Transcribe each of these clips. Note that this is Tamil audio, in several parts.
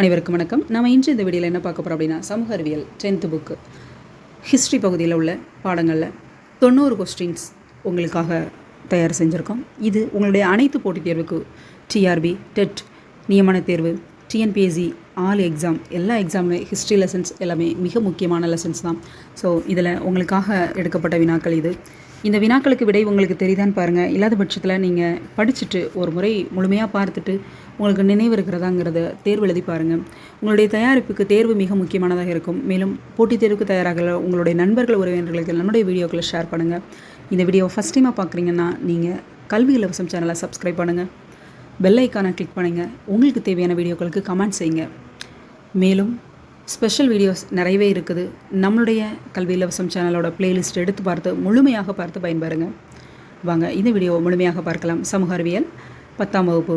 அனைவருக்கும் வணக்கம். நம்ம இன்று இந்த வீடியோவில் என்ன பார்க்க போகிறோம் அப்படின்னா சமூக அறிவியல் டென்த்து புக்கு ஹிஸ்ட்ரி பகுதியில் உள்ள பாடங்களில் தொண்ணூறு கொஸ்டின்ஸ் உங்களுக்காக தயார் செஞ்சுருக்கோம். இது உங்களுடைய அனைத்து போட்டித் தேர்வுக்கு டிஆர்பி டெட் நியமன தேர்வு டிஎன்பிஎஸ்சி ஆல் எக்ஸாம் எல்லா எக்ஸாமுமே ஹிஸ்ட்ரி லெசன்ஸ் எல்லாமே மிக முக்கியமான லெசன்ஸ் தான். ஸோ இதில் உங்களுக்காக எடுக்கப்பட்ட வினாக்கள் இது. இந்த வினாக்களுக்கு விடை உங்களுக்கு தெரியுதான்னு பாருங்கள் இல்லாத பட்சத்தில் நீங்கள் படிச்சுட்டு ஒரு முறை முழுமையாக பார்த்துட்டு உங்களுக்கு நினைவு இருக்கிறதாங்கிறத தேர்வு எழுதி பாருங்கள் உங்களுடைய தயாரிப்புக்கு தேர்வு மிக முக்கியமானதாக இருக்கும். மேலும் போட்டித் தேர்வுக்கு தயாராக உங்களுடைய நண்பர்கள் உறவினர்களுக்கு நம்முடைய வீடியோக்களை ஷேர் பண்ணுங்கள் இந்த வீடியோ ஃபஸ்ட் டைமாக பார்க்குறீங்கன்னா நீங்கள் கல்வி இலவசம் சேனலை சப்ஸ்கிரைப் பண்ணுங்கள் பெல் ஐக்கானை கிளிக் பண்ணுங்கள் உங்களுக்கு தேவையான வீடியோக்களுக்கு கமெண்ட் செய்யுங்க. மேலும் ஸ்பெஷல் வீடியோஸ் நிறையவே இருக்குது. நம்மளுடைய கல்வி இலவசம் சேனலோட பிளேலிஸ்ட் எடுத்து பார்த்து முழுமையாக பார்த்து பயன்பெறுங்க. வாங்க இந்த வீடியோ முழுமையாக பார்க்கலாம். சமூக அறிவியல் பத்தாம் வகுப்பு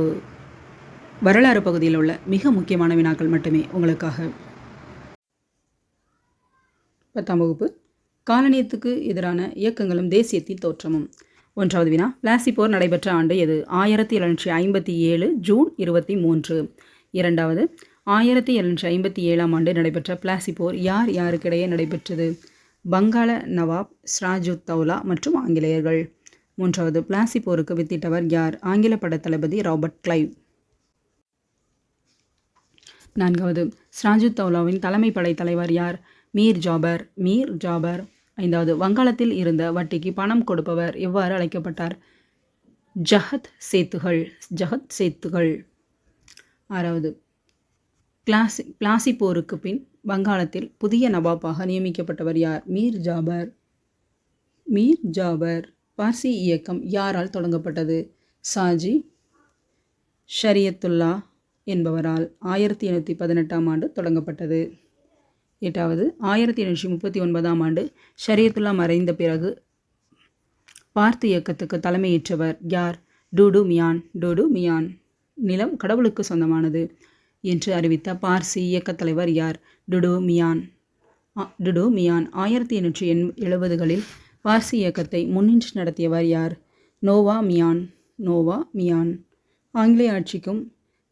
வரலாறு பகுதியில் உள்ள மிக முக்கியமான வினாக்கள் மட்டுமே உங்களுக்காக. பத்தாம் வகுப்பு காலனியத்துக்கு எதிரான இயக்கங்களும் தேசியத்தின் தோற்றமும். ஒன்றாவது வினா பிளாசி போர் நடைபெற்ற ஆண்டு எது? ஆயிரத்தி எழுநூற்றி ஐம்பத்தி ஏழு ஜூன் இருபத்தி மூன்று. இரண்டாவது ஆயிரத்தி எழுநூற்றி ஐம்பத்தி ஏழாம் ஆண்டு நடைபெற்ற பிளாசி போர் யார் யாருக்கிடையே நடைபெற்றது? வங்காள நவாப் ஸ்ராஜுத் தௌலா மற்றும் ஆங்கிலேயர்கள். மூன்றாவது பிளாசி போருக்கு வித்திட்டவர் யார்? ஆங்கில பட தளபதி ராபர்ட் கிளைவ். நான்காவது ஸ்ராஜுத் தௌலாவின் தலைமை படை தலைவர் யார்? மீர் ஜாபர். மீர் ஜாபர். ஐந்தாவது வங்காளத்தில் இருந்த வட்டிக்கு பணம் கொடுப்பவர் எவ்வாறு அழைக்கப்பட்டார்? ஜஹத் சேத்துகள். ஜஹத் சேத்துகள். ஆறாவது கிளாசி பிளாசி போருக்கு பின் வங்காளத்தில் புதிய நவாப்பாக நியமிக்கப்பட்டவர் யார்? மீர் ஜாபர். மீர் ஜாபர் பார்சி இயக்கம் யாரால் தொடங்கப்பட்டது? சாஜி ஷரியத்துல்லா என்பவரால் ஆயிரத்தி எண்ணூற்றி பதினெட்டாம் ஆண்டு தொடங்கப்பட்டது. எட்டாவது ஆயிரத்தி எண்ணூற்றி முப்பத்தி ஒன்பதாம் ஆண்டு ஷரியத்துல்லா மறைந்த பிறகு பார்த்து இயக்கத்துக்கு தலைமையேற்றவர் யார்? டூடு மியான் டூடு மியான் நிலம் கடவுளுக்கு சொந்தமானது. என்று அறிவித்த பார்சி இயக்கத் தலைவர் யார்? டுடோ மியான். டுடோ மியான் ஆயிரத்தி எண்ணூற்றி எண் எழுபதுகளில் பார்சி இயக்கத்தை முன்னின்று நடத்தியவர் யார்? நோவா மியான். நோவா மியான். ஆங்கிலேய ஆட்சிக்கும்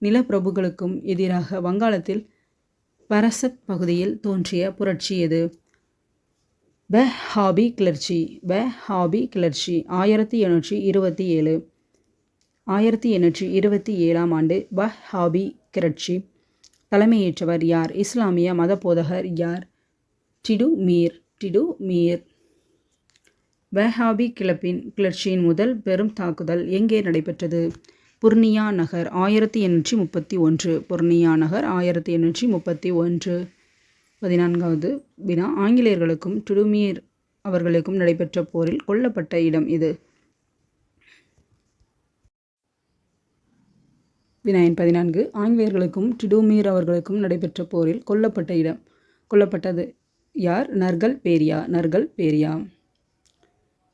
நிலப்பிரபுக்களுக்கும் எதிராக வங்காளத்தில் பரசத் பகுதியில் தோன்றிய புரட்சி எது? பெஹாபி ஹாபி கிளர்ச்சி. ப ஹாபி கிளர்ச்சி ஆயிரத்தி எண்ணூற்றி இருபத்தி ஏழு. ஆயிரத்தி எண்ணூற்றி இருபத்தி ஏழாம் ஆண்டு ப கிரட்சி. தலைமையேற்றவர் யார்? இஸ்லாமிய மத போதகர் யார்? டிடு மீர். டிடு மீர். வஹாபி கிளப்பின் கிளர்ச்சியின் முதல் பெரும் தாக்குதல் எங்கே நடைபெற்றது? புர்னியா நகர் ஆயிரத்தி எண்ணூற்றி முப்பத்தி ஒன்று. புர்னியா நகர் ஆயிரத்தி எண்ணூற்றி முப்பத்தி ஒன்று. பதினான்காவது வினா. ஆங்கிலேயர்களுக்கும் டுடுமீர் அவர்களுக்கும் நடைபெற்ற போரில் கொல்லப்பட்ட இடம் இது. வினாயன் பதினான்கு ஆங்கிலேயர்களுக்கும் டிடூமீர் அவர்களுக்கும் நடைபெற்ற போரில் கொல்லப்பட்ட இடம். கொல்லப்பட்டது யார்? நர்கல் பேரியா நர்கல் பேரியா.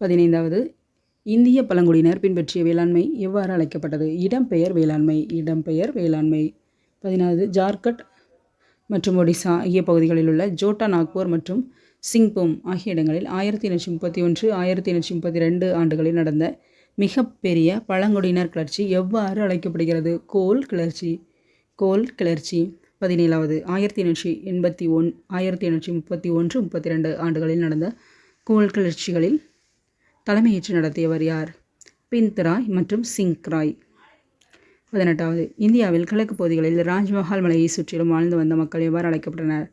பதினைந்தாவது இந்திய பழங்குடியினர் பின்பற்றிய வேளாண்மை எவ்வாறு அழைக்கப்பட்டது? இடம்பெயர் வேளாண்மை இடம்பெயர் வேளாண்மை. பதினாவது ஜார்க்கண்ட் மற்றும் ஒடிசா ஆகிய பகுதிகளில் உள்ள ஜோட்டா நாக்பூர் மற்றும் சிங்பூம் ஆகிய இடங்களில் ஆயிரத்தி எண்ணூற்றி முப்பத்தி ஒன்று ஆயிரத்தி எண்ணூற்றி முப்பத்தி ரெண்டு ஆண்டுகளில் நடந்த மிகப்பெரிய பழங்குடியினர் கிளர்ச்சி எவ்வாறு அழைக்கப்படுகிறது? கோல் கிளர்ச்சி கோல் கிளர்ச்சி பதினேழாவது ஆயிரத்தி எண்ணூற்றி எண்பத்தி ஒன் ஆயிரத்தி எண்ணூற்றி முப்பத்தி ஒன்று முப்பத்தி ரெண்டு ஆண்டுகளில் நடந்த கோல் கிளர்ச்சிகளில் தலைமையேற்று நடத்தியவர் யார்? பிந்த்ராய் மற்றும் சிங்க்ராய் பதினெட்டாவது இந்தியாவில் கிழக்கு பகுதிகளில் ராஜ்மஹால் மலையை சுற்றிலும் வாழ்ந்து வந்த மக்கள் எவ்வாறு அழைக்கப்பட்டனர்?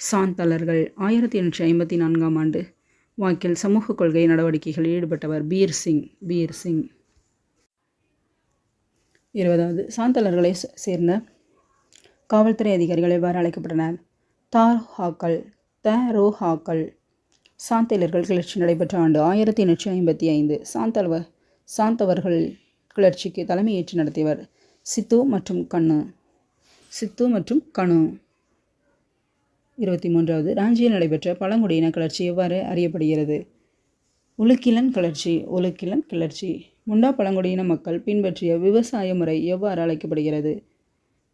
சாந்தலர்கள் ஆயிரத்தி எண்ணூற்றி ஐம்பத்தி நான்காம் ஆண்டு வாக்கில் சமூக கொள்கை நடவடிக்கைகளில் ஈடுபட்டவர் பீர் சிங் பீர் சிங். இருபதாவது சாந்தலர்களை சேர்ந்த காவல்துறை அதிகாரிகள் எவ்வாறு அழைக்கப்பட்டனர்? தார்ஹாக்கள் தரோஹாக்கள் சாந்தலர்கள் கிளர்ச்சி நடைபெற்ற ஆண்டு ஆயிரத்தி எண்ணூற்றி ஐம்பத்தி ஐந்து. சாந்தல்வ சாந்தவர்கள் கிளர்ச்சிக்கு தலைமையேற்று நடத்தியவர் சித்து மற்றும் கண்ணு. சித்து மற்றும் கணு இருபத்தி மூன்றாவது ராஞ்சியில் நடைபெற்ற பழங்குடியின கிளர்ச்சி எவ்வாறு அறியப்படுகிறது? உலுக்கிலன் கிளர்ச்சி உலுக்கிலன் கிளர்ச்சி. முண்டா பழங்குடியின மக்கள் பின்பற்றிய விவசாய முறை எவ்வாறு அழைக்கப்படுகிறது?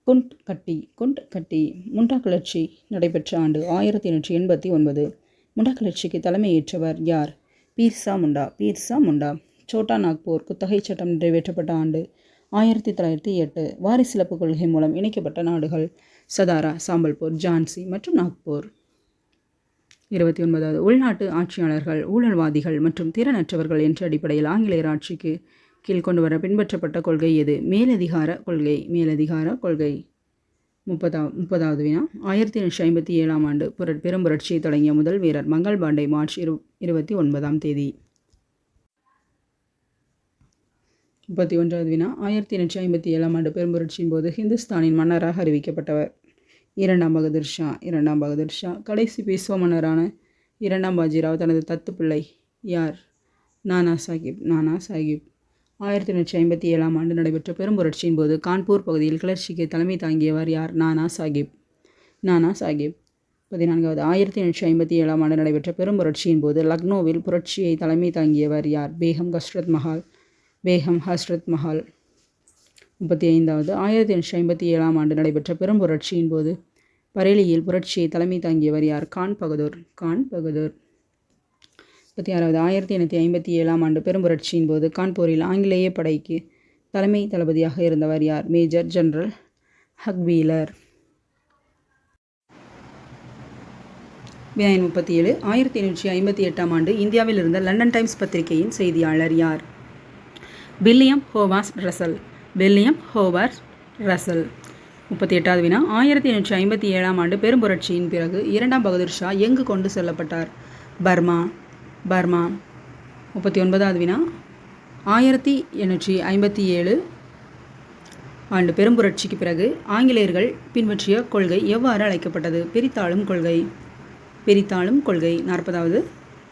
குண்ட் கட்டி குண்ட் கட்டி. முண்டா கிளர்ச்சி நடைபெற்ற ஆண்டு ஆயிரத்தி எண்ணூற்றி எண்பத்தி ஒன்பது. முண்டா கிளர்ச்சிக்கு தலைமையேற்றவர் யார்? பீர்சா முண்டா பீர்சா முண்டா. சோட்டா நாக்பூர் குத்தகை சட்டம் நிறைவேற்றப்பட்ட ஆண்டு ஆயிரத்தி தொள்ளாயிரத்தி எட்டு வாரிசிலப்பு கொள்கை மூலம் இணைக்கப்பட்ட நாடுகள் சதாரா சாம்பல்பூர் ஜான்சி மற்றும் நாக்பூர். இருபத்தி ஒன்பதாவது உள்நாட்டு ஆட்சியாளர்கள் ஊழல்வாதிகள் மற்றும் திறனற்றவர்கள் என்ற அடிப்படையில் ஆங்கிலேயர் ஆட்சிக்கு கீழ் கொண்டு வர பின்பற்றப்பட்ட கொள்கை எது? மேலதிகார கொள்கை மேலதிகார கொள்கை. முப்பதா முப்பதாவது வினா ஆயிரத்தி எண்ணூற்றி ஐம்பத்தி ஏழாம் ஆண்டு புர பெரும் புரட்சியை தொடங்கிய முதல் வீரர் மங்கள் பாண்டே மார்ச் இரு இருபத்தி ஒன்பதாம் தேதி. முப்பத்தி ஒன்றாவது வினா ஆயிரத்தி எண்ணூற்றி ஐம்பத்தி ஏழாம் ஆண்டு பெரும்புரட்சியின் போது ஹிந்துஸ்தானின் மன்னராக அறிவிக்கப்பட்டவர். இரண்டாம் பகதூர் ஷா இரண்டாம் பகதூர் ஷா. கடைசி பேசுவ மன்னரான இரண்டாம் பாஜிராவ் தனது தத்து பிள்ளை யார்? நானா சாஹிப் நானா சாஹிப் ஆயிரத்தி எண்ணூற்றி ஐம்பத்தி ஏழாம் ஆண்டு நடைபெற்ற பெரும் புரட்சியின் போது கான்பூர் பகுதியில் கிளர்ச்சிக்கு தலைமை தாங்கியவர் யார்? நானா சாஹிப் நானா சாஹிப் பதினான்காவது ஆயிரத்தி எண்ணூற்றி ஐம்பத்தி ஏழாம் ஆண்டு நடைபெற்ற பெரும் புரட்சியின் போது லக்னோவில் புரட்சியை தலைமை தாங்கியவர் யார்? பேகம் கஸ்ரத் மஹால். பேகம் ஹஸ்ரத் மஹால். முப்பத்தி ஐந்தாவது ஆயிரத்தி எண்ணூற்றி ஐம்பத்தி ஏழாம் ஆண்டு நடைபெற்ற பெரும் புரட்சியின் போது பரேலியில் புரட்சியை தலைமை தாங்கியவர் யார்? கான் பகதூர். கான் பகதூர். முப்பத்தி ஆறாவது ஆயிரத்தி எண்ணூற்றி ஐம்பத்தி ஏழாம் ஆண்டு பெரும் புரட்சியின் போது கான்பூரில் ஆங்கிலேய படைக்கு தலைமை தளபதியாக இருந்தவர் யார்? Major general Hugh Wheeler. வினாயன் முப்பத்தி ஏழு ஆயிரத்தி எண்ணூற்றி ஐம்பத்தி எட்டாம் ஆண்டு இந்தியாவில் இருந்த லண்டன் டைம்ஸ் பத்திரிகையின் செய்தியாளர் யார்? வில்லியம் ஹோவாஸ் ரசல். வில்லியம் ஹோவாஸ் ரசல். முப்பத்தி எட்டாவது வினா. ஆயிரத்தி எண்ணூற்றி ஐம்பத்தி ஏழாம் ஆண்டு பெரும்புரட்சியின் பிறகு இரண்டாம் பகதூர் ஷா எங்கு கொண்டு செல்லப்பட்டார்? பர்மா. பர்மா. முப்பத்தி ஒன்பதாவது வினா. ஆயிரத்தி எண்ணூற்றி ஐம்பத்தி ஏழு ஆண்டு பெரும்புரட்சிக்கு பிறகு ஆங்கிலேயர்கள் பின்பற்றிய கொள்கை எவ்வாறு அழைக்கப்பட்டது? பிரித்தாளும் கொள்கை. பிரித்தாளும் கொள்கை. நாற்பதாவது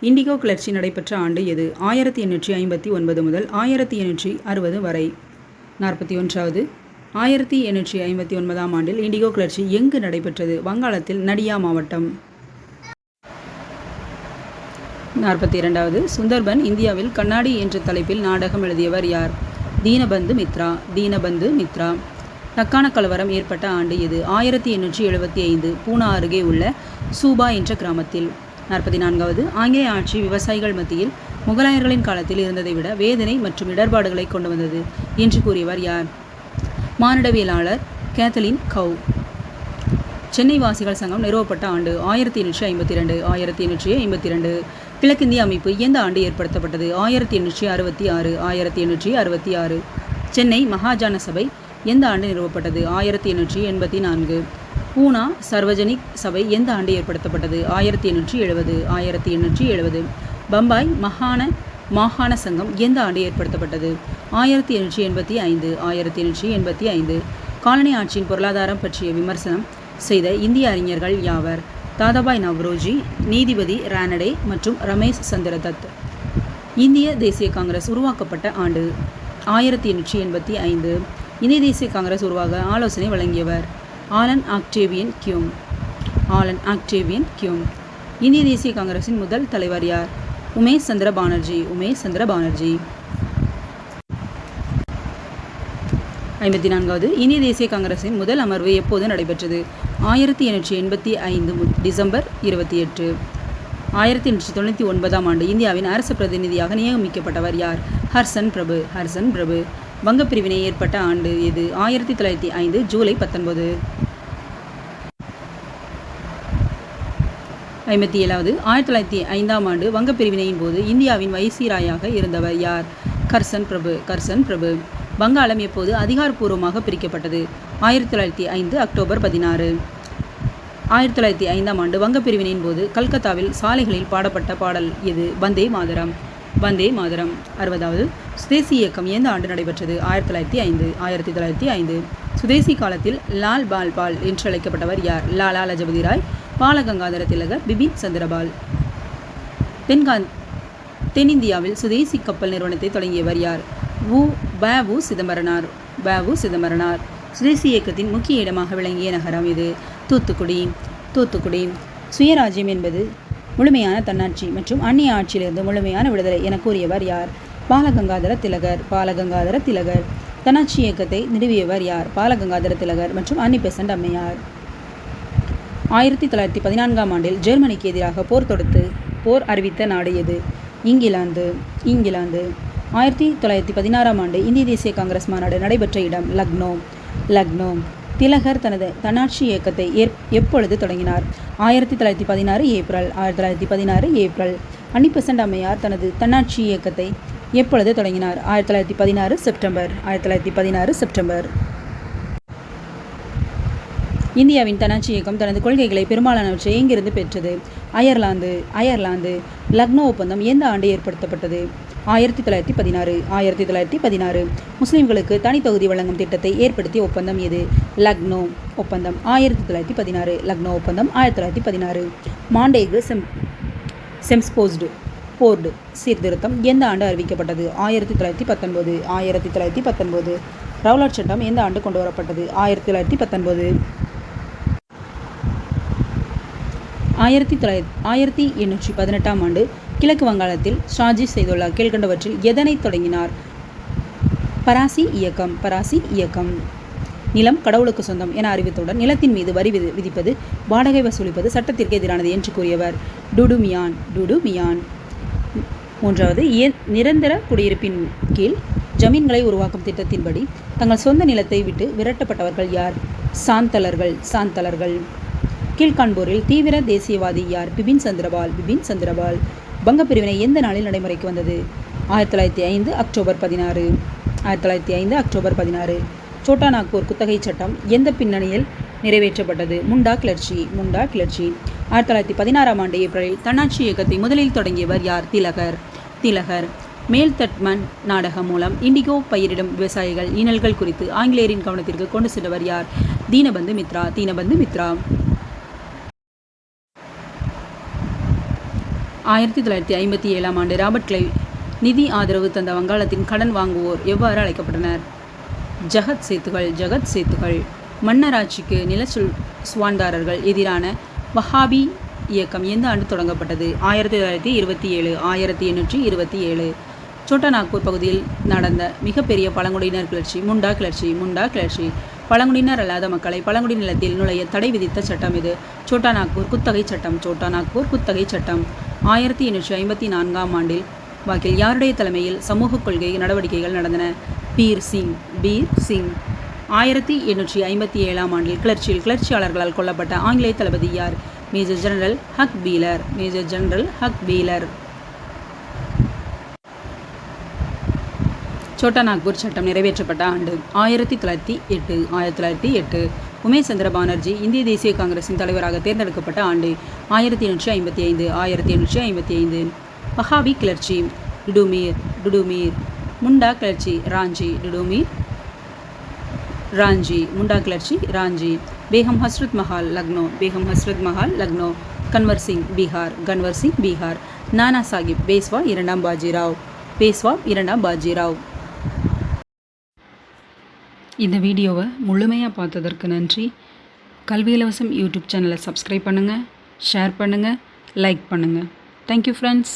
இண்டிகோ கிளர்ச்சி நடைபெற்ற ஆண்டு எது? ஆயிரத்தி எண்ணூற்றி ஐம்பத்தி ஒன்பது முதல் ஆயிரத்தி எண்ணூற்றி அறுபது வரை. நாற்பத்தி ஒன்றாவது. ஆயிரத்தி எண்ணூற்றி ஐம்பத்தி ஒன்பதாம் ஆண்டில் இண்டிகோ கிளர்ச்சி எங்கு நடைபெற்றது? வங்காளத்தில் நடியா மாவட்டம். நாற்பத்தி இரண்டாவது. சுந்தர்பன் இந்தியாவில் கண்ணாடி என்ற தலைப்பில் நாடகம் எழுதியவர் யார்? தீனபந்து மித்ரா. தீனபந்து மித்ரா. டக்கான கலவரம் ஏற்பட்ட ஆண்டு எது? ஆயிரத்தி எண்ணூற்றி எழுபத்தி ஐந்து. பூனா அருகே உள்ள சூபா என்ற கிராமத்தில். நாற்பத்தி நான்காவது ஆங்கிலேய ஆட்சி விவசாயிகள் மத்தியில் முகலாயர்களின் காலத்தில் இருந்ததை விட வேதனை மற்றும் இடர்பாடுகளை கொண்டு வந்தது என்று கூறியவர் யார்? மானிடவியலாளர் கேத்தலின் கவ் சென்னை வாசிகள் சங்கம் நிறுவப்பட்ட ஆண்டு ஆயிரத்தி எண்ணூற்றி ஐம்பத்தி ரெண்டு ஆயிரத்தி எண்ணூற்றி ஐம்பத்தி ரெண்டு கிழக்கிந்திய அமைப்பு எந்த ஆண்டு ஏற்படுத்தப்பட்டது ஆயிரத்தி எண்ணூற்றி அறுபத்தி ஆறு ஆயிரத்தி எண்ணூற்றி அறுபத்தி ஆறு. சென்னை மகாஜன சபை எந்த ஆண்டு நிறுவப்பட்டது ஆயிரத்தி எண்ணூற்றி எண்பத்தி நான்கு. பூனா சர்வஜனிக் சபை எந்த ஆண்டு ஏற்படுத்தப்பட்டது? ஆயிரத்தி எண்ணூற்றி எழுபது ஆயிரத்தி எண்ணூற்றி எழுபது. பம்பாய் மகாண மாகாண சங்கம் எந்த ஆண்டு ஏற்படுத்தப்பட்டது? ஆயிரத்தி எண்ணூற்றி எண்பத்தி ஐந்து ஆயிரத்தி எண்ணூற்றி எண்பத்தி ஐந்து. காலனி ஆட்சியின் பொருளாதாரம் பற்றிய விமர்சனம் செய்த இந்திய அறிஞர்கள் யாவர்? தாதாபாய் நவ்ரோஜி நீதிபதி ரானடே மற்றும் ரமேஷ் சந்திர தத். இந்திய தேசிய காங்கிரஸ் உருவாக்கப்பட்ட ஆண்டு. ஆயிரத்தி எண்ணூற்றி எண்பத்தி ஐந்து. இந்திய தேசிய காங்கிரஸ் உருவாக ஆலோசனை வழங்கியவர். Allan Octavian Hume. Allan Octavian Hume. இந்திய தேசிய காங்கிரசின் முதல் தலைவர் யார்? உமேஷ் சந்திர பானர்ஜி. உமேஷ் சந்திர பானர்ஜி. ஐம்பத்தி நான்காவது இந்திய தேசிய காங்கிரசின் முதல் அமர்வு எப்போது நடைபெற்றது? ஆயிரத்தி எண்ணூற்றி எண்பத்தி ஐந்து மு- டிசம்பர் இருபத்தி எட்டு. ஆயிரத்தி எண்ணூற்றி தொண்ணூற்றி ஒன்பதாம் ஆண்டு இந்தியாவின் அரசு பிரதிநிதியாக நியமிக்கப்பட்டவர் யார்? ஹர்சன் பிரபு. ஹர்சன் பிரபு. வங்கப் பிரிவினை ஏற்பட்ட ஆண்டு இது ஆயிரத்தி தொள்ளாயிரத்தி ஐந்து ஜூலை பத்தொன்பது. ஐம்பத்தி ஏழாவது. ஆயிரத்தி தொள்ளாயிரத்தி ஐந்தாம் ஆண்டு வங்கப் பிரிவினையின் போது இந்தியாவின் வைசிராயாக இருந்தவர் யார்? கர்சன் பிரபு கர்சன் பிரபு. வங்காளம் எப்போது அதிகாரப்பூர்வமாக பிரிக்கப்பட்டது? ஆயிரத்தி தொள்ளாயிரத்தி ஐந்து அக்டோபர் பதினாறு. ஆயிரத்தி தொள்ளாயிரத்தி ஐந்தாம் ஆண்டு வங்கப் பிரிவினையின் போது கல்கத்தாவில் சாலைகளில் பாடப்பட்ட பாடல் எது? வந்தே மாதரம். வந்தே மாதரம். அறுபதாவது. சுதேசி இயக்கம் எந்த ஆண்டு நடைபெற்றது? ஆயிரத்தி தொள்ளாயிரத்தி ஐந்து ஆயிரத்தி தொள்ளாயிரத்தி ஐந்து. சுதேசி காலத்தில் லால் பால் பால் என்று அழைக்கப்பட்டவர் யார்? லாலா லஜபதி ராய் பாலகங்காதர திலகர் பிபின் சந்திரபால். தென்காந் தென்னிந்தியாவில் சுதேசி கப்பல் நிறுவனத்தை தொடங்கியவர் யார்? வு ப வு சிதம்பரனார். ப வு சிதம்பரனார். சுதேசி இயக்கத்தின் முக்கிய இடமாக விளங்கிய நகரம் இது. தூத்துக்குடி தூத்துக்குடி. சுயராஜ்யம் என்பது முழுமையான தன்னாட்சி மற்றும் அந்நிய ஆட்சியிலிருந்து முழுமையான விடுதலை என கூறியவர் யார்? பாலகங்காதர திலகர் பாலகங்காதர திலகர். தன்னாட்சி இயக்கத்தை நிறுவியவர் யார்? பாலகங்காதர திலகர் மற்றும் அன்னி பெசன்ட் அம்மையார். ஆயிரத்தி தொள்ளாயிரத்தி பதினான்காம் ஆண்டில் ஜெர்மனிக்கு எதிராக போர் தொடுத்து போர் அறிவித்த நாடு எது? இங்கிலாந்து இங்கிலாந்து. ஆயிரத்தி தொள்ளாயிரத்தி பதினாறாம் ஆண்டு இந்திய தேசிய காங்கிரஸ் மாநாடு நடைபெற்ற இடம் லக்னோ. லக்னோ. திலகர் தனது தன்னாட்சி இயக்கத்தை எப்பொழுது தொடங்கினார்? ஆயிரத்தி தொள்ளாயிரத்தி பதினாறு ஏப்ரல் ஆயிரத்தி தொள்ளாயிரத்தி பதினாறு ஏப்ரல். அன்னிபெசன்ட் அம்மையார் தனது தன்னாட்சி இயக்கத்தை எப்பொழுது தொடங்கினார்? ஆயிரத்தி தொள்ளாயிரத்தி பதினாறு செப்டம்பர். ஆயிரத்தி தொள்ளாயிரத்தி பதினாறு செப்டம்பர். இந்தியாவின் தன்னாட்சி இயக்கம் தனது கொள்கைகளை பெரும்பாலானவற்றை எங்கிருந்து பெற்றது? அயர்லாந்து அயர்லாந்து லக்னோ ஒப்பந்தம் எந்த ஆண்டு ஏற்படுத்தப்பட்டது? ஆயிரத்தி தொள்ளாயிரத்தி பதினாறு ஆயிரத்தி தொள்ளாயிரத்தி பதினாறு. முஸ்லிம்களுக்கு தனித்தொகுதி வழங்கும் திட்டத்தை ஏற்படுத்திய ஒப்பந்தம் எது? லக்னோ ஒப்பந்தம். ஆயிரத்தி தொள்ளாயிரத்தி பதினாறு லக்னோ ஒப்பந்தம் ஆயிரத்தி தொள்ளாயிரத்தி பதினாறு. மாண்டேகு செம் செம்ஸ்போஸ்டு. போர்டு சீர்திருத்தம் எந்த ஆண்டு அறிவிக்கப்பட்டது? ஆயிரத்தி தொள்ளாயிரத்தி பத்தொன்பது. ஆயிரத்தி தொள்ளாயிரத்தி பத்தொன்பது. ரவுலட் சட்டம் எந்த ஆண்டு கொண்டு வரப்பட்டது? ஆயிரத்தி தொள்ளாயிரத்தி பத்தொன்பது. ஆயிரத்தி தொள்ளாயிரத்தி ஆயிரத்தி எண்ணூற்றி பதினெட்டாம் ஆண்டு கிழக்கு வங்காளத்தில் ஷாஜி செய்துள்ள கீழ்கண்டவற்றில் எதனை தொடங்கினார்? பராசி இயக்கம் பராசி இயக்கம். நிலம் கடவுளுக்கு சொந்தம் என அறிவித்தவுடன் நிலத்தின் மீது வரி விதி விதிப்பது வாடகை வசூலிப்பது சட்டத்திற்கு எதிரானது என்று கூறியவர். டுடுமியான் மியான் மியான் மூன்றாவது இய- நிரந்தர குடியிருப்பின் கீழ் ஜமீன்களை உருவாக்கும் திட்டத்தின்படி தங்கள் சொந்த நிலத்தை விட்டு விரட்டப்பட்டவர்கள் யார்? சாந்தலர்கள் சாந்தலர்கள். கீழ்காண்போரில் தீவிர தேசியவாதி யார்? பிபின் சந்திரபால் பிபின் சந்திரபால். வங்கப் பிரிவினை எந்த நாளில் நடைமுறைக்கு வந்தது? ஆயிரத்தி தொள்ளாயிரத்தி ஐந்து அக்டோபர் பதினாறு. ஆயிரத்தி தொள்ளாயிரத்தி ஐந்து அக்டோபர் பதினாறு. சோட்டா நாக்பூர் குத்தகை சட்டம் எந்த பின்னணியில் நிறைவேற்றப்பட்டது? முண்டா கிளர்ச்சி முண்டா கிளர்ச்சி. ஆயிரத்தி தொள்ளாயிரத்தி பதினாறாம் ஆண்டு ஏப்ரலில் தன்னாட்சி இயக்கத்தை முதலில் தொடங்கியவர் யார்? திலகர். திலகர். மேல்தட்மன் நாடகம் மூலம் இண்டிகோ பயிரிடும் விவசாயிகள் இனல்கள் குறித்து ஆங்கிலேயரின் கவனத்திற்கு கொண்டு சென்றவர் யார்? தீனபந்து மித்ரா தீனபந்து மித்ரா. ஆயிரத்தி தொள்ளாயிரத்தி ஐம்பத்தி ஏழாம் ஆண்டு ராபர்ட் கிளை நிதி ஆதரவு தந்த வங்காளத்தின் கடன் வாங்குவோர் எவ்வாறு அழைக்கப்பட்டனர்? ஜகத் சேத்துகள் ஜகத் சேத்துகள். மன்னராட்சிக்கு நிலச்சொல் சுவான்தாரர்கள் எதிரான வஹாபி இயக்கம் எந்த ஆண்டு தொடங்கப்பட்டது? ஆயிரத்தி தொள்ளாயிரத்தி இருபத்தி ஏழு ஆயிரத்தி எண்ணூற்றி இருபத்தி ஏழு. சோட்டா நாக்பூர் பகுதியில் நடந்த மிகப்பெரிய பழங்குடியினர் கிளர்ச்சி முண்டா கிளர்ச்சி முண்டா கிளர்ச்சி. பழங்குடியினர் அல்லாத மக்களை பழங்குடி நிலத்தில் நுழைய தடை விதித்த சட்டம் இது. சோட்டா நாக்பூர் குத்தகை சட்டம் சோட்டா நாக்பூர் குத்தகை சட்டம். ஆயிரத்தி எண்ணூற்றி ஐம்பத்தி நான்காம் ஆண்டில் வாக்கில் யாருடைய தலைமையில் சமூக கொள்கை நடவடிக்கைகள் நடந்தன? பீர் சிங் பீர் சிங். ஆயிரத்தி எண்ணூற்றி ஐம்பத்தி ஏழாம் ஆண்டில் கிளர்ச்சியில் கிளர்ச்சியாளர்களால் கொல்லப்பட்ட ஆங்கிலேய தளபதி யார்? Major general Hugh Wheeler major general Hugh Wheeler Chota Nagpur சட்டம் நிறைவேற்றப்பட்ட ஆண்டு ஆயிரத்தி தொள்ளாயிரத்தி எட்டு ஆயிரத்தி தொள்ளாயிரத்தி எட்டு. உமேஷ் சந்திர பானர்ஜி இந்திய தேசிய காங்கிரசின் தலைவராக தேர்ந்தெடுக்கப்பட்ட ஆண்டு ஆயிரத்தி எண்ணூற்றி ஐம்பத்தி ஐந்து ஆயிரத்தி எண்ணூற்றி ஐம்பத்தி ஐந்து. பஹாபி கிளர்ச்சி டுடுமீர் டுடுமீர். முண்டா கிளர்ச்சி ராஞ்சி டுடுமீர் ராஞ்சி. முண்டா கிளர்ச்சி ராஞ்சி. பேகம் ஹஸ்ரத் மஹால் லக்னோ பேகம் ஹஸ்ரத் மஹால் லக்னோ கன்வர் சிங் பீகார் கன்வர் சிங் பீகார் நானா சாஹிப் பேஸ்வா இரண்டாம் பாஜிராவ் பேஸ்வா இரண்டாம் பாஜிராவ் இந்த வீடியோவை முழுமையாக பார்த்ததற்கு நன்றி. கல்வி இலவசம் யூடியூப் சேனலை சப்ஸ்கிரைப் பண்ணுங்கள் ஷேர் பண்ணுங்கள் லைக் பண்ணுங்கள் தேங்க்யூ ஃப்ரெண்ட்ஸ்